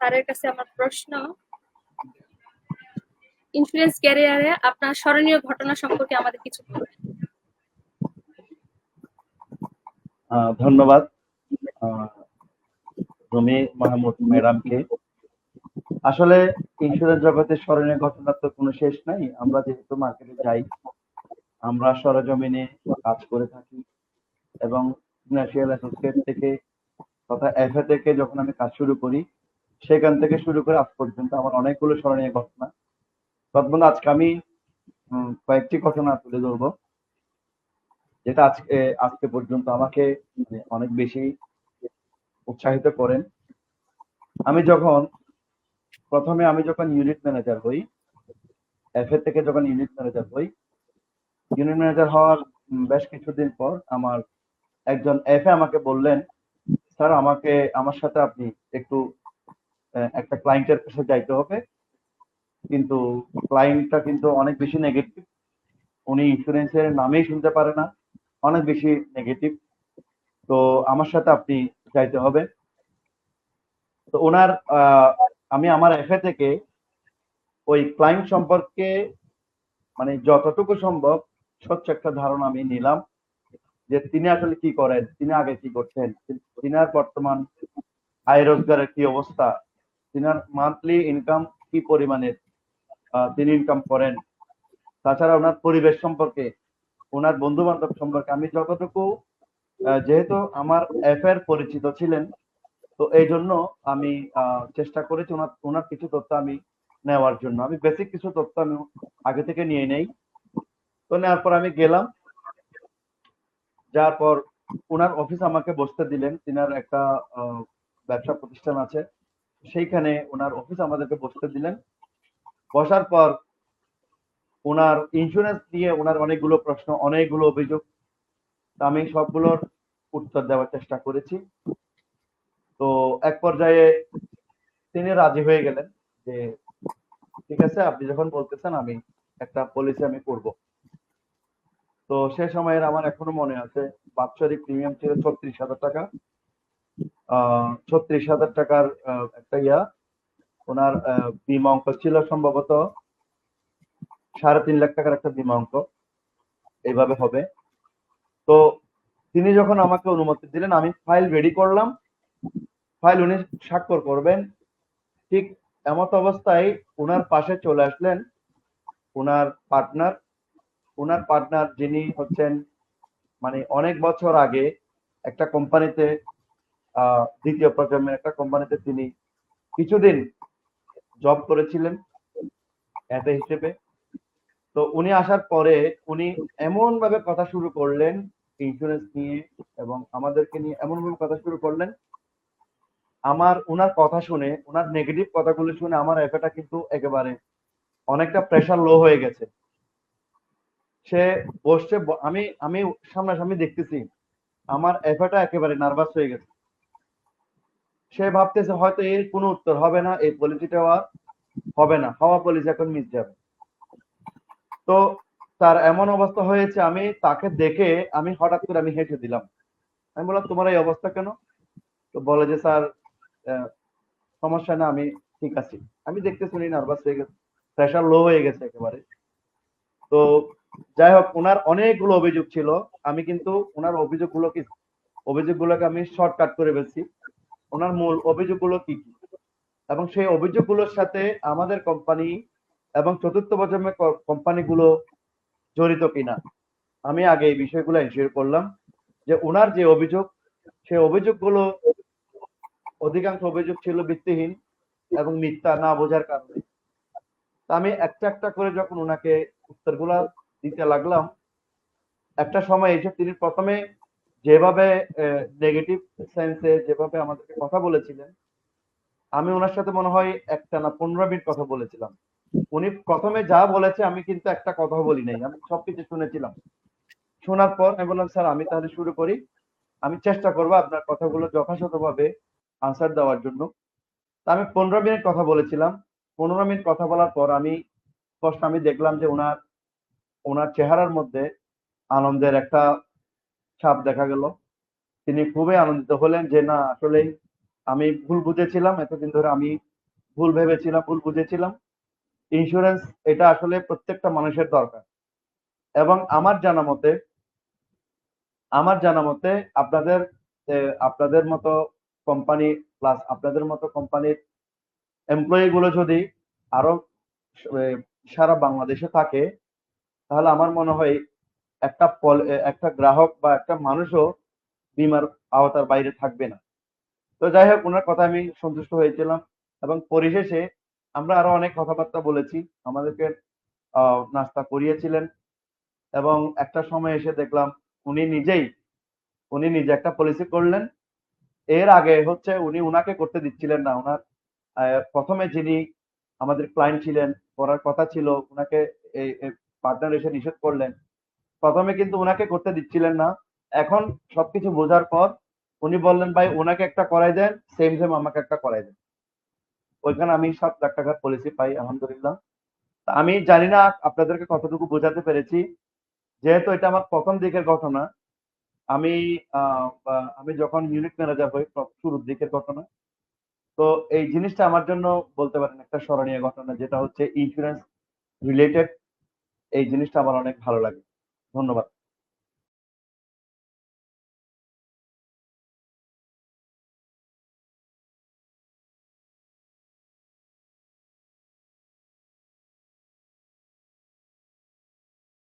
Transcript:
স্যারের কাছে আমার প্রশ্ন। ইন্স্যুরেন্স ক্যারিয়ারে আপনার স্মরণীয় ঘটনা সম্পর্কে আমাদের কিছু বলবেন। ধন্যবাদ। রুমি মাহমুদ ম্যাডামকে। আসলে ইন্স্যুরেন্স জগতে স্মরণীয় ঘটনার তো কোনো শেষ নাই। আমরা যেহেতু মার্কেটে যাই, আমরা সরজমিনে কাজ করে থাকি এবং ফিনান্সিয়াল অ্যাসোসিয়েট থেকে তথা এফএ থেকে যখন আমি কাজ শুরু করি, সেখান থেকে শুরু করে আজ পর্যন্ত আমার অনেকগুলো স্মরণীয় ঘটনা। তদ্বন্দ আজকে আমি কয়েকটি ঘটনা তুলে ধরবো। যেটা আজকে আজকে পর্যন্ত আমাকে মানে অনেক বেশি উৎসাহিত করেন। আমি যখন, প্রথমে আমি যখন ইউনিট ম্যানেজার হই, এফএ থেকে যখন ইউনিট ম্যানেজার হই ইউনিট ম্যানেজার হওয়ার বেশ কিছুদিন পর আমার একজন এফএ আমাকে বললেন স্যার, আমাকে, আমার সাথে আপনি একটু একটা ক্লায়েন্টের কাছে যাইতে হবে। কিন্তু ক্লায়েন্টটা কিন্তু অনেক বেশি নেগেটিভ উনি ইন্স্যুরেন্সের নামেই শুনতে পারে না। অনেক বেশি নেগেটিভ তো আমার সাথে আপনি যাইতে হবে। তো ওনার আমি আমার এফএ থেকে ওই ক্লায়েন্ট সম্পর্কে মানে যতটুকু সম্ভব স্বচ্ছ একটা ধারণা আমি নিলাম। যে তিনি আসলে কি করেন? তিনি আগে কি করছেন তিনার বর্তমান আয় রোজগারের কি অবস্থা? তিনার মান্থলি ইনকাম কি পরিমাণের? তিনি ইনকাম করেন। তাছাড়া ওনার পরিবেশ সম্পর্কে, ওনার বন্ধু বান্ধব সম্পর্কে আমি যতটুকু যেহেতু আমার এফ পরিচিত ছিলেন, তো এই জন্য আমি চেষ্টা করেছি ওনার ওনার কিছু তথ্য আমি নেওয়ার জন্য। আমি বেসিক কিছু তথ্য আমি আগে থেকে নিয়ে নেই। তো নেওয়ার পর আমি গেলাম। যার পর ওনার অফিস আমাকে বসতে দিলেন, তিনার একটা ব্যবসা প্রতিষ্ঠান আছে। সেইখানে ওনার অফিস আমাদেরকে বসতে দিলেন। বসার পর ওনার ইন্স্যুরেন্স নিয়ে ওনার অনেকগুলো প্রশ্ন, অনেকগুলো অভিযোগ। আমি সবগুলোর উত্তর দেওয়ার চেষ্টা করেছি। তো এক পর্যায়ে তিনি রাজি হয়ে গেলেন যে, ঠিক আছে, আপনি যখন বলতেছেন, আমি একটা পলিসি আমি করব। তো সে সময়ের আমার এখনও মনে আছে, বাৎসরিক প্রিমিয়াম ছিল ছত্রিশ হাজার টাকা। ছত্রিশ হাজার টাকার একটা ইয়া। ওনার বিমা অঙ্ক ছিল সম্ভবত সাড়ে তিন লাখ টাকার একটা বিমা অঙ্ক। এইভাবে হবে। তো তিনি যখন আমাকে অনুমতি দিলেন, আমি ফাইল রেডি করলাম। ফাইল উনি স্বাক্ষর করবেন। ঠিক এমত অবস্থায় ওনার পাশে চলে আসলেন ওনার পার্টনার ওনার পার্টনার যিনি হচ্ছেন মানে অনেক বছর আগে একটা কোম্পানিতে দ্বিতীয় প্রজন্মের একটা কোম্পানিতে তিনি কিছুদিন জব করেছিলেন এতে হিসেবে। তো উনি আসার পরে উনি এমন ভাবে কথা শুরু করলেন ইন্স্যুরেন্স নিয়ে এবং আমাদেরকে নিয়ে এমন ভাবে কথা শুরু করলেন। আমার ওনার কথা শুনে ওনার নেগেটিভ কথাগুলো শুনে আমার এফেটা কিন্তু একেবারে অনেকটা প্রেশার লো হয়ে গেছে। সে বসছে আমি আমি সামনাসামনি দেখতেছি। আমার এফেটা একেবারে নার্ভাস হয়ে গেছে। সে ভাবতেছে হয়তো এর কোনো উত্তর হবে না, এই পলিসিটা আর হবে না। হওয়া পলিসি এখন মিস যাবে। তো তার এমন অবস্থা হয়েছে, আমি তাকে দেখে আমি হঠাৎ করে আমি হেসে দিলাম। আমি বললাম, তোমার এই অবস্থা কেন? তো বলে যে, স্যার সমস্যা না, আমি ঠিক আছি। আমি দেখতে শুনি নার্ভাস হয়ে গেছে। প্রেশার লো হয়ে গেছে একেবারে। তো যাই হোক, ওনার অনেকগুলো অভিযোগ ছিল। আমি কিন্তু ওনার অভিযোগগুলোকে অভিযোগগুলোকে আমি শর্টকাট করে ফেলছি। ওনার মূল অভিযোগগুলো কি কি? এবং সেই অভিযোগগুলোর সাথে আমাদের কোম্পানি এবং চতুর্থ প্রজন্মের ক- কোম্পানিগুলো জড়িত কিনা? আমি আগে এই বিষয়গুলো এনশিওর করলাম যে ওনার যে অভিযোগ, সেই অভিযোগগুলো অধিকাংশ অভিযোগ ছিল ভিত্তিহীন এবং মিথ্যা না বোঝার কারণে। আমি একটা একটা করে যখন ওনাকে উত্তরগুলা দিতে লাগলাম। একটা সময় এসে তিনি প্রথমে যেভাবে নেগেটিভ সেন্সে যেভাবে আমাদেরকে কথা বলেছিলেন, আমি ওনার সাথে মনে হয় একটা না পনেরো মিনিট কথা বলেছিলাম। উনি প্রথমে যা বলেছে আমি কিন্তু একটা কথা বলি নাই, আমি সবকিছু শুনেছিলাম। শোনার পর আমি বললাম, স্যার, আমি তাহলে শুরু করি। আমি চেষ্টা করব আপনার কথাগুলো যথাযথভাবে আনসার দেওয়ার জন্য। তা আমি পনেরো মিনিট কথা বলেছিলাম। পনেরো মিনিট কথা বলার পর আমি স্পষ্ট আমি দেখলাম যে ওনার ওনার চেহারার মধ্যে আনন্দের একটা ছাপ দেখা গেল। তিনি খুবই আনন্দিত হলেন যে, না আসলে আমি ভুল বুঝেছিলাম। এতদিন ধরে আমি ভুল ভেবেছিলাম, ভুল বুঝেছিলাম। ইন্স্যুরেন্স এটা আসলে প্রত্যেকটা মানুষের দরকার। এবং আমার জানা মতে, আমার জানা মতে আপনাদের আপনাদের মতো কোম্পানি প্লাস আপনাদের মতো কোম্পানির এমপ্লয়ি গুলো যদি আরও সারা বাংলাদেশে থাকে তাহলে আমার মনে হয় একটা একটা গ্রাহক বা একটা মানুষও বিমার আওতার বাইরে থাকবে না। তো যাই হোক, ওনার কথা আমি সন্তুষ্ট হয়েছিলাম এবং পরিশেষে আমরা আরও অনেক কথাবার্তা বলেছি, আমাদেরকে নাস্তা করিয়েছিলেন এবং একটা সময় এসে দেখলাম উনি নিজেই, উনি নিজে একটা পলিসি করলেন। এর আগে হচ্ছে উনি উনাকে করতে দিচ্ছিলেন না ওনার প্রথমে যিনি আমাদের ক্লায়েন্ট ছিলেন, করার কথা ছিল, উনাকে পার্টনার এসে নিষেধ করলেন। প্রথমে কিন্তু ওনাকে করতে দিচ্ছিলেন না। এখন সবকিছু বোঝার পর উনি বললেন, ভাই ওনাকে একটা করাই দেন সেম সেম আমাকে একটা করাই দেন। ওইখানে আমি সাত লাখ টাকার পলিসি পাই, আলহামদুলিল্লাহ। আমি জানি না আপনাদেরকে কতটুকু বোঝাতে পেরেছি। যেহেতু এটা আমার প্রথম দিকের ঘটনা, আমি আমি যখন ইউনিট ম্যানেজার হই শুরুর দিকের ঘটনা, তো এই জিনিসটা আমার জন্য বলতে পারেন একটা স্মরণীয় ঘটনা, যেটা হচ্ছে ইন্স্যুরেন্স রিলেটেড এই জিনিসটা আমার অনেক ভালো লাগে। ধন্যবাদ।